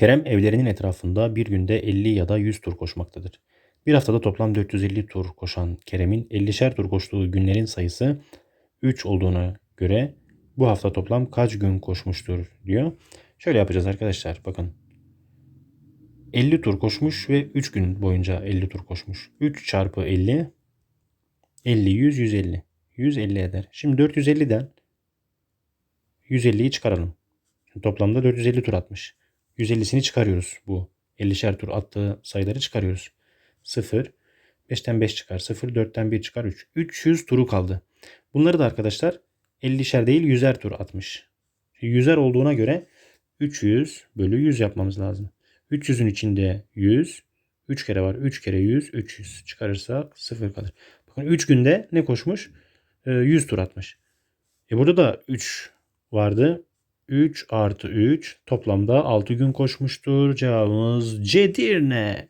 Kerem evlerinin etrafında bir günde 50 ya da 100 tur koşmaktadır. Bir haftada toplam 450 tur koşan Kerem'in 50'şer tur koştuğu günlerin sayısı 3 olduğuna göre bu hafta toplam kaç gün koşmuştur diyor. Şöyle yapacağız arkadaşlar bakın. 50 tur koşmuş ve 3 gün boyunca 50 tur koşmuş. 3 çarpı 50 50 100 150. 150 eder. Şimdi 450'den 150'yi çıkaralım. Toplamda 450 tur atmış. 150'sini çıkarıyoruz bu. 50'şer tur attığı sayıları çıkarıyoruz. 0, 5'ten 5 çıkar. 0, 4'ten 1 çıkar 3. 300 turu kaldı. Bunları da arkadaşlar 50'şer değil 100'er tur atmış. 100'er olduğuna göre 300 bölü 100 yapmamız lazım. 300'ün içinde 100. 3 kere var. 3 kere 100. 300. Çıkarırsak 0 kalır. Bakın 3 günde ne koşmuş? Ee, 100 tur atmış. E burada da 3 vardı. 3 artı 3 toplamda 6 gün koşmuştur. Cevabımız Cedirne.